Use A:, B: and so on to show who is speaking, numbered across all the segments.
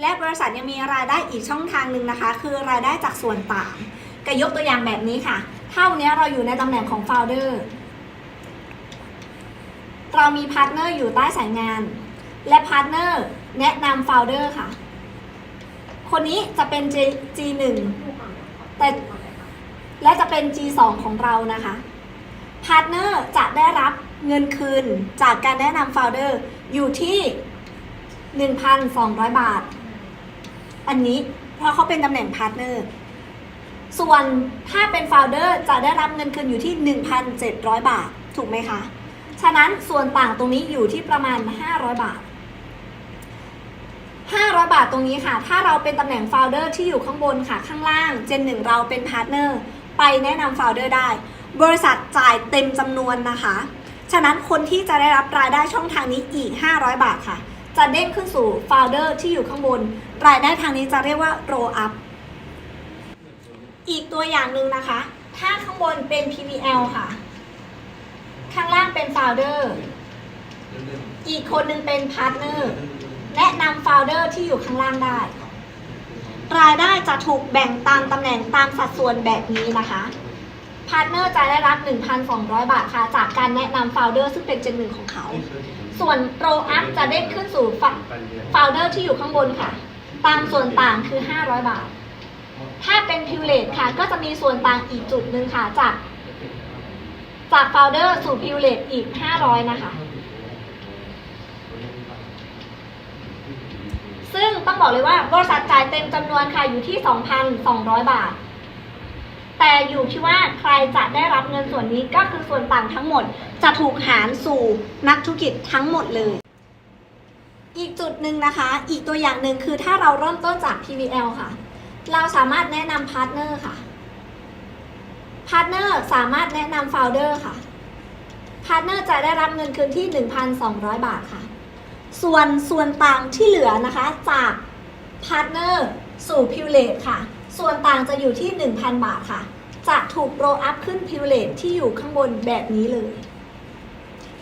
A: และบริษัทยังมีรายได้อีกช่องทางหนึ่งนะคะ คือรายได้จากส่วนต่างก็ยกตัวอย่างแบบนี้ค่ะถ้าวันนี้เราอยู่ในตำแหน่งของ founder เรามีพาร์ทเนอร์อยู่ใต้สายงาน และพาร์ทเนอร์แนะนำ founder ค่ะ คนนี้จะเป็น G1 แต่และจะเป็น G2 ของเรานะคะพาร์ทเนอร์จะได้รับเงินคืนจากการแนะนำ founder อยู่ที่ 1,200 บาท อันนี้เพราะเขาเป็นตำแหน่งพาร์ทเนอร์ ส่วนถ้าเป็น founder จะได้รับเงินคืนอยู่ที่ 1,700 บาท ถูกไหมคะ ฉะนั้นส่วนต่างตรงนี้อยู่ที่ประมาณ 500 บาท 500 บาทตรงนี้ค่ะ ถ้าเราเป็นตำแหน่ง founder ที่อยู่ข้างบนค่ะข้างล่างเจนหนึ่งเราเป็นพาร์ทเนอร์ไปแนะนำ founder ได้ บริษัทจ่ายเต็มจำนวนนะคะ ฉะนั้นคนที่จะได้รับรายได้ช่องทางนี้อีก 500 บาทค่ะ จะเด้งขึ้นสู่ founder ที่อยู่ข้างบน รายได้ทางนี้จะเรียกว่า roll up อีกตัวอย่างหนึ่งนะคะ ถ้าข้างบนเป็น PBL ค่ะ ข้างล่างเป็น founder อีกคนหนึ่งเป็น partner แนะนำ founder ที่อยู่ข้างล่างได้ รายได้จะถูกแบ่งตามตำแหน่งตามสัดส่วนแบบนี้นะคะ พาร์ทเนอร์จะได้รับ 1,200 บาทค่ะ จากการแนะนำ founder ซึ่งเป็นเจนหนึ่งของเขา ส่วน roll up จะเด้งขึ้นสู่ founder ที่อยู่ข้างบนค่ะ ตามส่วนต่างคือ 500 บาท ถ้าเป็น privilege ค่ะ ก็จะมีส่วนต่างอีกจุดหนึ่งค่ะ จาก จาก founder สู่ privilege อีก 500 นะคะซึ่งต้องบอกเลยว่าบริษัทจ่ายเต็มจำนวนค่ะอยู่ที่ 2,200 บาท แต่อยู่ที่ว่าใครจะได้รับเงินส่วนนี้ก็คือส่วนต่างทั้งหมด จะถูกหารสู่นักธุรกิจทั้งหมดเลย อีกจุดหนึ่งนะคะ อีกตัวอย่างหนึ่งคือถ้าเราเริ่มต้นจาก PVL ค่ะ เราสามารถแนะนำพาร์ทเนอร์ค่ะพาร์ทเนอร์สามารถแนะนำโฟลเดอร์ค่ะพาร์ทเนอร์จะได้รับเงินคืนที่ 1,200 บาทค่ะ ส่วนส่วนต่างที่เหลือนะคะจากพาร์ทเนอร์สู่พิวเลตค่ะ ส่วนต่างจะอยู่ที่ 1,000 บาทค่ะ จะถูกโรอัพขึ้นพิวเลตที่อยู่ข้างบนแบบนี้เลย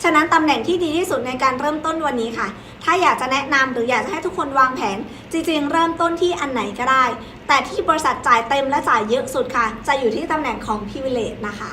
A: ฉะนั้นตำแหน่งที่ดีที่สุดในการเริ่มต้นวันนี้ค่ะ ถ้าอยากจะแนะนำหรืออยากจะให้ทุกคนวางแผน จริงๆ เริ่มต้นที่อันไหนก็ได้ แต่ที่บริษัทจ่ายเต็มและจ่ายเยอะสุดค่ะ จะอยู่ที่ตำแหน่งของพิวเลตนะคะ